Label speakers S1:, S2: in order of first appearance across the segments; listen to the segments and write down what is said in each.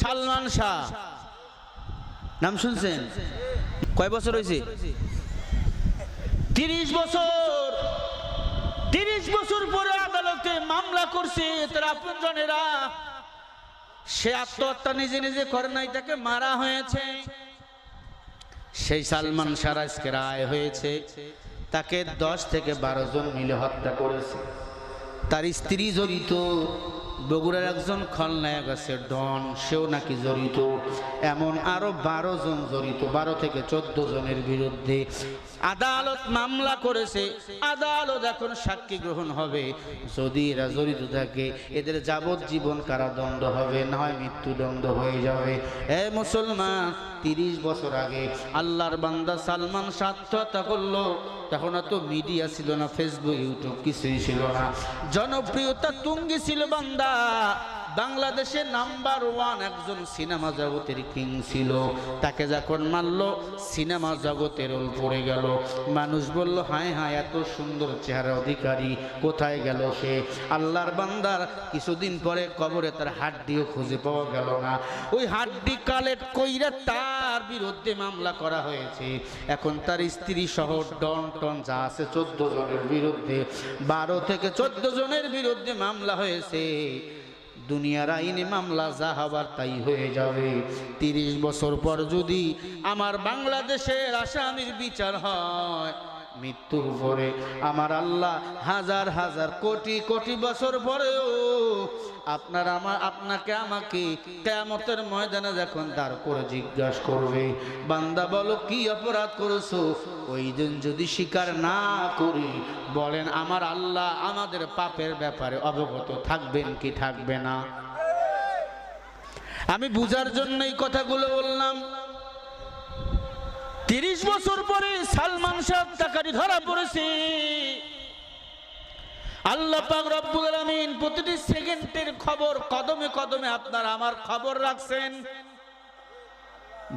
S1: সালমান শাহ। নাম শুনছেন? কয় বছর হয়েছে তিরিশ বছর। তিরিশ বছর পরে আদালতে মামলা করছে তার আপনজনেরা সে আত্মহত্যা নিজে নিজে করে নাই, তাকে মারা হয়েছে। সেই সালমান আজকে রায় হয়েছে। তাকে দশ থেকে বারো জন মিলে হত্যা করেছে। তার স্ত্রী জড়িত। বগুড়ার একজন খলনায়ক আছে, ডন, সেও নাকি জড়িত। এমন আরও বারো জন জড়িত, বারো থেকে চোদ্দ জনের বিরুদ্ধে আদালত মামলা করেছে। আদালত এখন সাক্ষী গ্রহণ হবে। যদি এরা জড়িত থাকে, এদের যাবজ্জীবন কারাদণ্ড হবে, না হয় মৃত্যুদণ্ড হয়ে যাবে। এ মুসলমান, তিরিশ বছর আগে আল্লাহর বান্দা সালমান সার্থতা করল। তখন তো মিডিয়া ছিল না ফেসবুক ইউটিউব কিছুই ছিল না। জনপ্রিয়তা তুঙ্গি ছিল বান্দা। বাংলাদেশের নাম্বার ওয়ান একজন সিনেমা জগতের কিং ছিল। তাকে যখন মারল, সিনেমা জগতের ওল পড়ে গেল। মানুষ বলল, হায় হায়, এত সুন্দর চেহারা অধিকারী, কোথায় গেল সে? আল্লাহর বান্দার কিছুদিন পরে কবরে তার হাড্ডিও খুঁজে পাওয়া গেল না। ওই হাড্ডি কালেক্ট কইরা তার বিরুদ্ধে মামলা করা হয়েছে। এখন তার স্ত্রী সহ ডন টন যা আছে চোদ্দ জনের বিরুদ্ধে, বারো থেকে চোদ্দ জনের বিরুদ্ধে মামলা হয়েছে। দুনিয়ার আইনে মামলা যা হবার তাই হয়ে যাবে। তিরিশ বছর পর যদি আমার বাংলাদেশের আসামির বিচার হয় মৃত্যুর পরে আমার আল্লাহ হাজার হাজার কোটি কোটি বছর পরেও আপনার আমার, আপনাকে আমাকে কেমতের ময়দানে যখন দাঁড় করে জিজ্ঞাসা করবে, বান্দা বলো কি অপরাধ করেছ? ওই দিন যদি স্বীকার না করি, বলেন আমার আল্লাহ আমাদের পাপের ব্যাপারে অবগত থাকবেন কি থাকবে না? আমি বুঝার জন্য এই কথাগুলো বললাম। তিরিশ বছর পরে টাকারি ধরা পড়েছে। আল্লাহ পাক রব্বুল আলামিন প্রতিটি সেকেন্ডের খবর কদমে কদমে আপনার আমার খবর রাখছেন।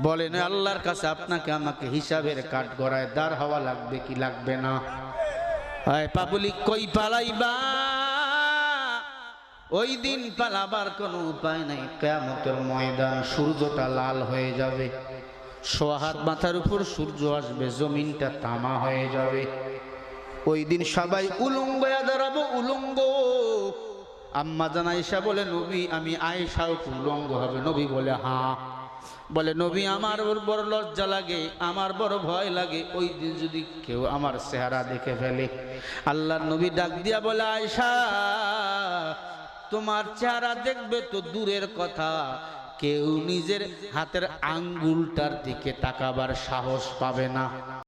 S1: বলেন আল্লাহর কাছে আপনাকে আমাকে হিসাবের কাঠ গড়ায় দাঁড় হওয়া লাগবে কি লাগবে না? হয় পাবলিক, কই পালাইবা? ওই দিন পালাবার কোনো উপায় নাই, কেয়ামতের ময়দান সূর্যটা লাল হয়ে যাবে। সোহাত মাথার উপর সূর্য আসবে, জমিনটা তামা হয়ে যাবে। ওই দিন সবাই উলঙ্গ দাঁড়াবো উলঙ্গ। আম্মা জান বলে, নবী, আমি আয়েশাও উলঙ্গ হবে। নবী বলে হ্যাঁ বলে, নবী, আমার ওর বড় লজ্জা লাগে, আমার বড় ভয় লাগে। ওই দিন যদি কেউ আমার চেহারা দেখে ফেলে। আল্লাহর নবী ডাক দিয়া বলে, আয়েশা, তোমার চেহারা দেখবে তো দূরের কথা। কেউ নিজের হাতের আঙ্গুলটার দিকে তাকাবার সাহস পাবে না।